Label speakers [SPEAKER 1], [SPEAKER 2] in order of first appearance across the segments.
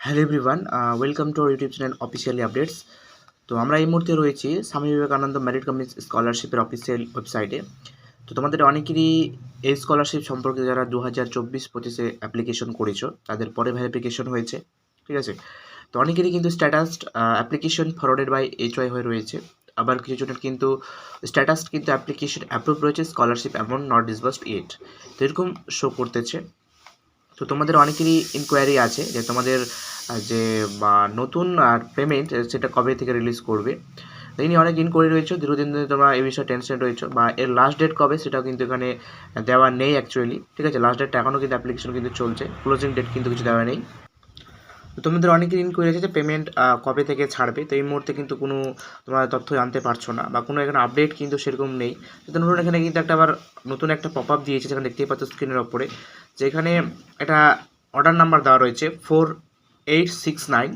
[SPEAKER 1] Hello everyone welcome to YouTube channel officially updates তো আমরা এই মুহূর্তে রয়েছি স্বামী বিবেকানন্দ মেরিট কমিটি স্কলারশিপের অফিসিয়াল ওয়েবসাইটে তো তোমাদের অনেকেরই এই স্কলারশিপ সম্পর্কে যারা দু হাজার চব্বিশ পঁচিশে অ্যাপ্লিকেশন করেছ, তাদের পরে ভেরিফিকেশন হয়েছে, ঠিক আছে? তো অনেকেরই কিন্তু status application forwarded by H Y হয়ে রয়েছে। আবার কিছু জনের কিন্তু স্ট্যাটাস কিন্তু অ্যাপ্লিকেশন অ্যাপ্রুভ রয়েছে scholarship amount not disbursed yet তো এরকম শো করতেছে। তো তোমাদের অনেকেরই ইনকোয়ারি আছে যে তোমাদের যে নতুন আর পেমেন্ট সেটা কবে থেকে রিলিজ করবে? এই নিয়ে অনেক ইনকোয়ারি রয়েছে। দীর্ঘদিন ধরে তোমরা এই বিষয়ে টেনশন রয়েছে, বা এর লাস্ট ডেট কবে সেটাও কিন্তু এখানে দেওয়া নেই অ্যাকচুয়ালি ঠিক আছে? লাস্ট ডেটটা এখনও কিন্তু অ্যাপ্লিকেশন কিন্তু চলছে ক্লোজিং ডেট কিন্তু কিছু দেওয়া নেই। তো তোমাদের অনেকের ইনকোয়ারি আছে যে পেমেন্ট কবে থেকে ছাড়বে? তো এই মুহূর্তে কিন্তু কোনো তোমরা তথ্য জানতে পারছ না, বা কোনো এখানে আপডেট কিন্তু সেরকম নেই। ধরুন এখানে কিন্তু একটা আবার নতুন একটা পপ আপ দিয়েছে, যেখানে দেখতেই পাচ্ছ স্ক্রিনের ওপরে, যেখানে একটা অর্ডার নাম্বার দেওয়া রয়েছে ফোর এইট সিক্স নাইন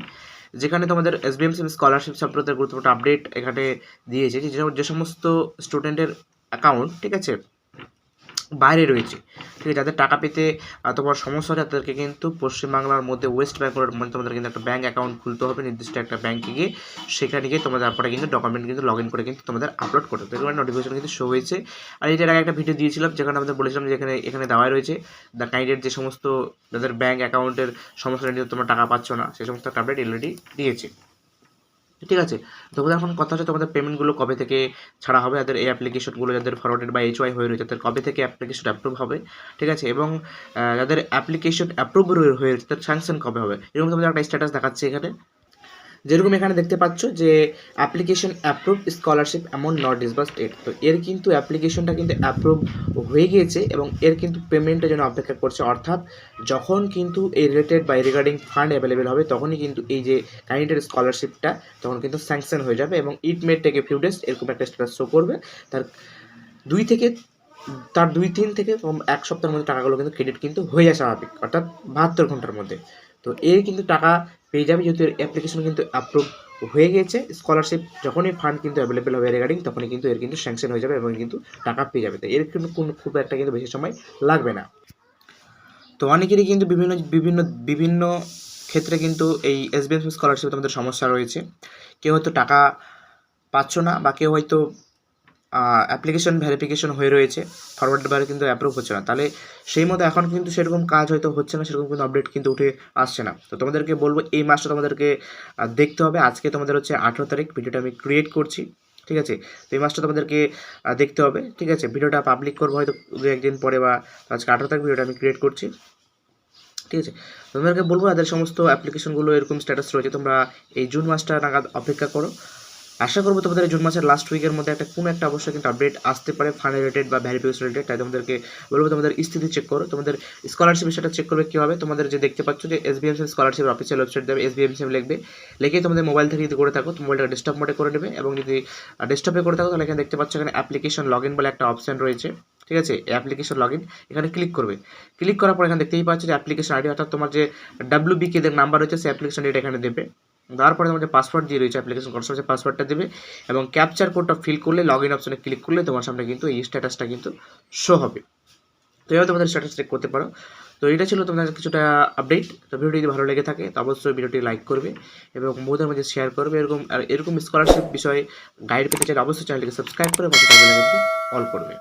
[SPEAKER 1] যেখানে তোমাদের এস বি এম স্কলারশিপ সম্পর্কে গুরুত্বপূর্ণ আপডেট এখানে দিয়েছে, যে সমস্ত স্টুডেন্টের অ্যাকাউন্ট ঠিক আছে? বাইরে রয়েছে। ঠিক আছে, যাদের টাকা পেতে তোমার সমস্যা হয় তাদেরকে কিন্তু পশ্চিমবাংলার মধ্যে ওয়েস্ট বেঙ্গলের মধ্যে তোমাদের কিন্তু একটা ব্যাঙ্ক অ্যাকাউন্ট খুলতে হবে, নির্দিষ্ট একটা ব্যাঙ্কে গিয়ে সেখানে গিয়ে তোমাদের তারপরে কিন্তু ডকুমেন্ট কিন্তু লগ ইন করে কিন্তু তোমাদের আপলোড করতে হবে। এরকম নোটিফিকেশন কিন্তু শো হয়েছে। আর এটার আগে একটা ভিডিও দিয়েছিলাম, যেখানে আমাদের বলেছিলাম যে এখানে এখানে দেওয়াই রয়েছে। দ্য কাইন্ডের যে সমস্ত, যাদের ব্যাঙ্ক অ্যাকাউন্টের সমস্যা নিয়ে তোমরা টাকা পাচ্ছ না সেই সমস্ত আপডেট অলরেডি দিয়েছে। ঠিক আছে? তোমাদের এখন কথা হচ্ছে তোমাদের পেমেন্টগুলো কবে থেকে ছাড়া হবে তাদের এই অ্যাপ্লিকেশনগুলো যাদের ফরওয়ার্ডেড বা এইচ ওয়াই হয়ে রয়েছে, তাদের কবে থেকে অ্যাপ্লিকেশন অ্যাপ্রুভ হবে, ঠিক আছে? এবং যাদের অ্যাপ্লিকেশন অ্যাপ্রুভ হয়ে রয়েছে, তাদের স্যাংশন কবে হবে? এরকম তোমাদের একটা স্ট্যাটাস দেখাচ্ছে এখানে। যেরকম এখানে দেখতে পাচ্ছ যে application approve scholarship amount not disbursed yet তো এর কিন্তু অ্যাপ্লিকেশনটা কিন্তু অ্যাপ্রুভ হয়ে গিয়েছে এবং এর কিন্তু পেমেন্টের জন্য অপেক্ষা করছে। অর্থাৎ যখন কিন্তু এই রিলেটেড বা রিগার্ডিং ফান্ড অ্যাভেলেবেল হবে, তখনই কিন্তু এই যে কাইন্ডের স্কলারশিপটা তখন কিন্তু স্যাংশন হয়ে যাবে এবং it may take a few days এরকম একটা স্ট্যাটাস শো করবে। তার দুই থেকে, তার দুই, তিন থেকে এক সপ্তাহের মধ্যে টাকাগুলো কিন্তু ক্রেডিট কিন্তু হয়ে যায় স্বাভাবিক, অর্থাৎ বাহাত্তর ঘণ্টার মধ্যে। তো এর কিন্তু টাকা পেয়ে যাবে যেহেতু অ্যাপ্লিকেশন কিন্তু অ্যাপ্রুভ হয়ে গেছে। স্কলারশিপ যখনই ফান্ড কিন্তু অ্যাভেলেবেল হবে রেগার্ডিং তখনই কিন্তু এর কিন্তু স্যাংশন হয়ে যাবে এবং কিন্তু টাকা পেয়ে যাবে। তো এর কিন্তু কোনো খুব একটা কিন্তু বেশি সময় লাগবে না। তো অনেকেরই কিন্তু বিভিন্ন বিভিন্ন বিভিন্ন ক্ষেত্রে কিন্তু এই এসবিএস স্কলারশিপ তোমাদের সমস্যা রয়েছে। কেউ হয়তো টাকা পাচ্ছ না বা কেউ হয়তো অ্যাপ্লিকেশন ভেরিফিকেশন হয়ে রয়েছে। ফরওয়ার্ড বারে কিন্তু অ্যাপ্রুভ হচ্ছে না। তাহলে সেই মতো এখন কিন্তু সেরকম কাজ হয়তো হচ্ছে না, সেরকম কিন্তু আপডেট কিন্তু উঠে আসছে না। তো তোমাদেরকে বলব, এই মাসটা তোমাদেরকে দেখতে হবে। আজকে তোমাদের হচ্ছে আঠেরো তারিখ, ভিডিওটা আমি ক্রিয়েট করছি, ঠিক আছে? তো এই মাসটা তোমাদেরকে দেখতে হবে, ঠিক আছে? ভিডিওটা পাবলিক করব হয়তো দু একদিন পরে বা আজকে আঠেরো তারিখ ভিডিওটা আমি ক্রিয়েট করছি, ঠিক আছে? তোমাদেরকে বলব, তাদের সমস্ত অ্যাপ্লিকেশনগুলো এরকম স্ট্যাটাস রয়েছে। তোমরা এই জুন মাসটা নাগাদ অপেক্ষা করো। আশা করব তোমাদের জুন মাসের লাস্ট উইকের মধ্যে একটা কোনো একটা অবশ্যই কিন্তু আপডেট আসতে পারে ফান্ড রিলেটেড বা ভ্যারিফিকেশন রিলেটেড তাই তোমাদেরকে বলব তোমাদের স্থিতি চেক করো। তোমাদের স্কলারশিপ সেটা চেক করবে কী হবে তোমাদের যে দেখতে পাচ্ছ যে S B M scholarship official website দেবে এস বি এম লিখবে, লিখে তোমাদের মোবাইল থেকে যদি করে থাকো মোবাইলটা ডেস্কটপ মোডে করে নেবে এবং যদি ডেস্কটপে করে থাকো, তাহলে এখানে দেখতে পাচ্ছ এখানে অ্যাপ্লিকেশন লগ ইন বলে একটা অপশন রয়েছে, ঠিক আছে? অ্যাপ্লিকেশন লগ ইন এখানে ক্লিক করবে। ক্লিক করার পর এখানে দেখতেই পাচ্ছ যে অ্যাপ্লিকেশন আইডি অর্থাৎ তোমার যে ডাব্লিউ বি কে নাম্বার রয়েছে, সেই অ্যাপ্লিকেশন আইডি এখানে দেবে। তারপরে তোমার যে পাসওয়ার্ড দিয়ে রয়েছে অ্যাপ্লিকেশন কনসোল সেই পাসওয়ার্ডটা দেবে এবং ক্যাপচার কোডটা ফিল করলে লগ ইন অপশনে ক্লিক করলে তোমার সামনে কিন্তু এই স্ট্যাটাসটা কিন্তু শো হবে। তো এভাবে তোমাদের স্ট্যাটাস চেক করতে পারো। তো এটা ছিল তোমাদের কিছুটা আপডেট তো ভিডিওটি যদি ভালো লেগে থাকে, তো অবশ্যই ভিডিওটি লাইক করবে এবং বন্ধুদের মধ্যে শেয়ার করবে। এরকম, আর এরকম স্কলারশিপ বিষয়ে গাইড পেতে চাইলে অবশ্যই চ্যানেলটিকে সাবস্ক্রাইব করে অল করবে।